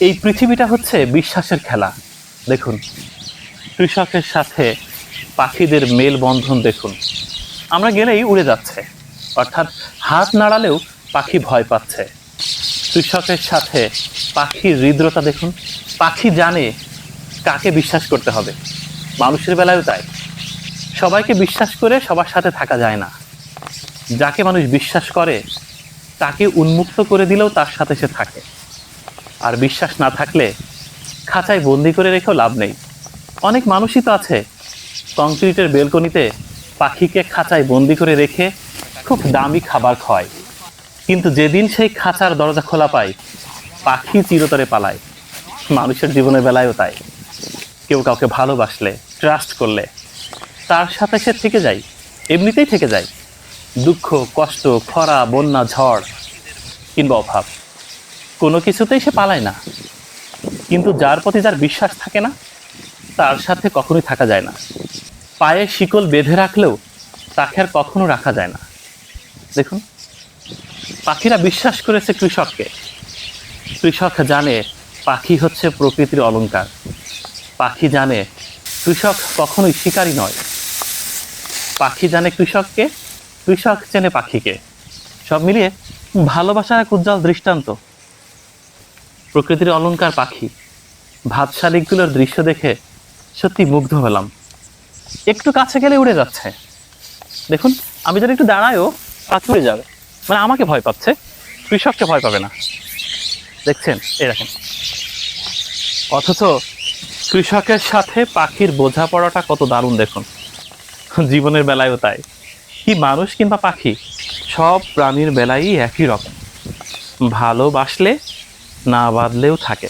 এই পৃথিবীটা হচ্ছে বিশ্বাসের খেলা। দেখুন, কৃষকের সাথে পাখিদের মেলবন্ধন দেখুন। আমরা গেলেই উড়ে যাচ্ছে, অর্থাৎ হাত নাড়ালেও পাখি ভয় পাচ্ছে। কৃষকের সাথে পাখির হৃদ্রতা দেখুন, পাখি জানে কাকে বিশ্বাস করতে হবে। মানুষের বেলায়ও তাই। সবাইকে বিশ্বাস করে সবার সাথে থাকা যায় না। যাকে মানুষ বিশ্বাস করে, তাকে উন্মুক্ত করে দিলেও তার সাথে সে থাকে। আর বিশ্বাস না থাকলে খাঁচায় বন্দি করে রেখেও লাভ নেই। অনেক মানুষই তো আছে, কংক্রিটের বেলকনিতে পাখিকে খাঁচায় বন্দি করে রেখে খুব দামি খাবার খায়। কিন্তু যেদিন সেই খাঁচার দরজা খোলা পায়, পাখি চিরতরে পালায়। মানুষের জীবনের বেলায়ও তাই। কেউ কাউকে ভালোবাসলে ট্রাস্ট করলে, তার সাথে সে থেকে যায়, এমনিতেই থেকে যায়। দুঃখ, কষ্ট, খরা, বন্যা, ঝড়, কিংবা অভাব। কোনো কিছুতেই সে পালায় না। কিন্তু যার প্রতি যার বিশ্বাস থাকে না, তার সাথে কখনোই থাকা যায় না। পায়ে শিকল বেঁধে রাখলেও তাকে আর কখনো রাখা যায় না। দেখুন, পাখিরা বিশ্বাস করেছে কৃষককে। কৃষক জানে পাখি হচ্ছে প্রকৃতির অলংকার। পাখি জানে কৃষক কখনোই শিকারী নয়। পাখি জানে কৃষককে, কৃষক চেনে পাখিকে। সব মিলিয়ে ভালোবাসার এক উজ্জ্বল দৃষ্টান্ত। প্রকৃতির অলংকার পাখি। ভাত শালিকগুলোর দৃশ্য দেখে সত্যি মুগ্ধ হলাম। একটু কাছে গেলে উড়ে যাচ্ছে। দেখুন, আমি যদি একটু দাঁড়ায়ও পাখি উড়ে যাবে। মানে আমাকে ভয় পাচ্ছে। কৃষককে ভয় পাবে না। দেখছেন দেখেন। অথচ কৃষকের সাথে পাখির বোঝাপড়াটা কত দারুণ দেখুন। জীবনের বেলায়ও তাই। কি মানুষ কিংবা পাখি, সব প্রাণীর বেলায়ই একই রকম। ভালোবাসলে না বাঁধলেও থাকে।